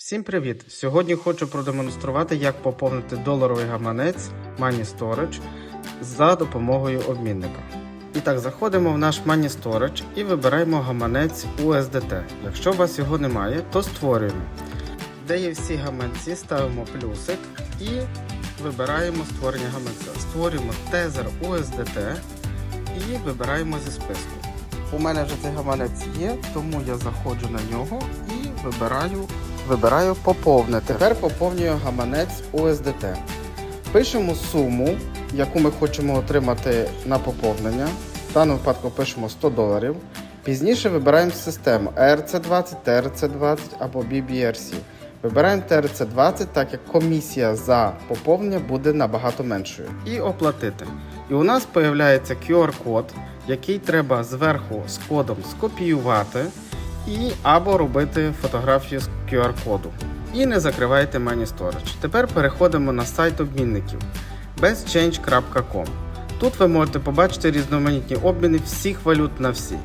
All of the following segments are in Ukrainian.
Всім привіт! Сьогодні хочу продемонструвати, як поповнити доларовий гаманець Money Storage за допомогою обмінника. І так, заходимо в наш Money Storage і вибираємо гаманець USDT. Якщо у вас його немає, то створюємо. Де є всі гаманці, ставимо плюсик і вибираємо створення гаманця. Створюємо тезер USDT і вибираємо зі списку. У мене вже цей гаманець є, тому я заходжу на нього і вибираю, вибираю поповнити. Тепер поповнюю гаманець USDT. Пишемо суму, яку ми хочемо отримати на поповнення. В даному випадку пишемо 100 доларів. Пізніше вибираємо систему ERC20, TRC20 або BBRC. Вибираємо TRC20, так як комісія за поповнення буде набагато меншою. І оплатити. І у нас з'являється QR-код, який треба зверху з кодом скопіювати і або робити фотографію з QR-коду. І не закривайте Money Storage. Тепер переходимо на сайт обмінників bezchange.com. Тут ви можете побачити різноманітні обміни всіх валют на всі.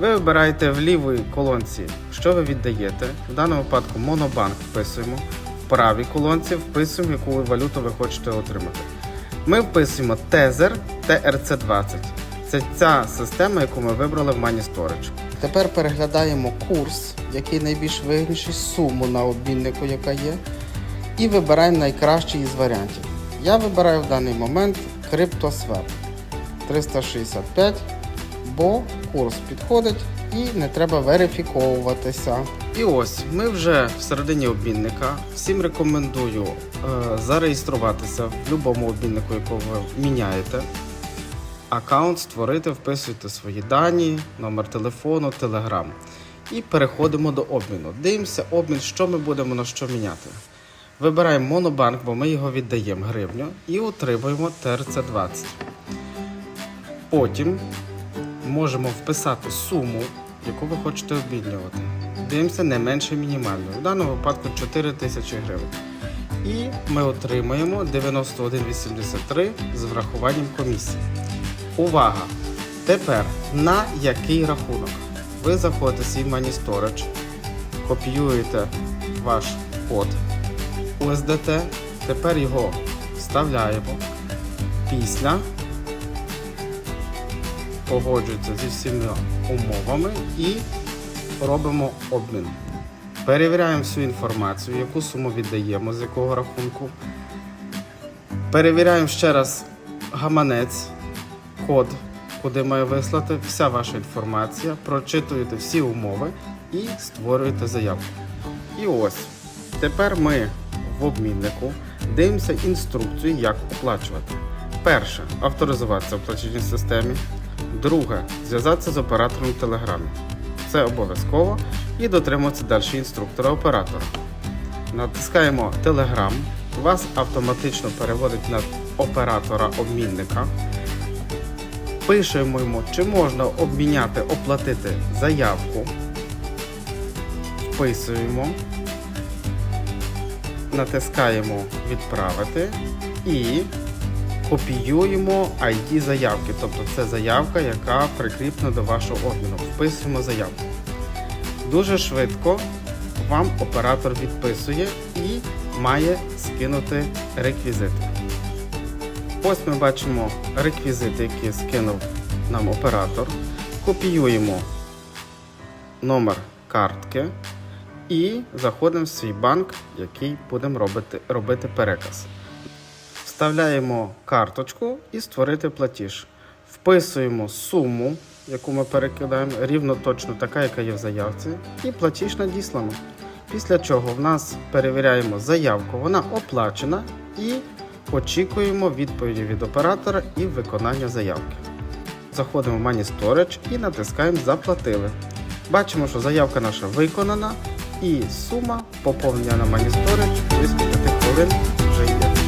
Ви вибираєте в лівій колонці, що ви віддаєте. В даному випадку Монобанк вписуємо. В правій колонці вписуємо, яку валюту ви хочете отримати. Ми вписуємо Tether TRC20. Це ця система, яку ми вибрали в Money Storage. Тепер переглядаємо курс, який найбільш вигідніший, суму на обміннику, яка є, і вибираємо найкращий із варіантів. Я вибираю в даний момент CryptoSwap 365, бо курс підходить і не треба верифіковуватися. І ось ми вже всередині обмінника. Всім рекомендую е, зареєструватися в будь-якому обміннику, якого ви міняєте. Аккаунт створити, вписуйте свої дані, номер телефону, телеграм. І переходимо до обміну. Дивимося обмін, що ми будемо на що міняти. Вибираємо Монобанк, бо ми його віддаємо гривню, і отримуємо ТРЦ20. Потім можемо вписати суму, яку ви хочете обмінювати. Дивимося не менше мінімальної. В даному випадку 4 тисячі гривень. І ми отримаємо 91,83 з врахуванням комісії. Увага! Тепер на який рахунок? Ви заходите в свій Money Storage, копіюєте ваш код USDT, тепер його вставляємо. Після погоджується зі всіма умовами і робимо обмін. Перевіряємо всю інформацію, яку суму віддаємо, з якого рахунку. Перевіряємо ще раз гаманець, код, куди має вислати, вся ваша інформація, прочитуєте всі умови і створюєте заявку. І ось. Тепер ми в обміннику дивимося інструкцію, як оплачувати. Перше авторизуватися в платіжній системі. Друге зв'язатися з оператором Телеграмі. Це обов'язково і дотримуватися далі інструктора оператора. Натискаємо Telegram, вас автоматично переводить на оператора обмінника. Пишемо йому, чи можна обміняти, оплатити заявку. Вписуємо, натискаємо Відправити і копіюємо ID заявки. Тобто це заявка, яка прикріплена до вашого обміну. Вписуємо заявку. Дуже швидко вам оператор відписує і має скинути реквізити. Ось ми бачимо реквізити, які скинув нам оператор. Копіюємо номер картки і заходимо в свій банк, який будемо робити, робити переказ. Вставляємо карточку і створити платіж. Вписуємо суму, яку ми перекидаємо, рівно точно така, яка є в заявці, і платіж надіслано. Після чого в нас перевіряємо заявку, вона оплачена і очікуємо відповіді від оператора і виконання заявки. Заходимо в Money Storage і натискаємо Заплатили. Бачимо, що заявка наша виконана і сума поповнення на Money Storage близько 5 хвилин вже йде.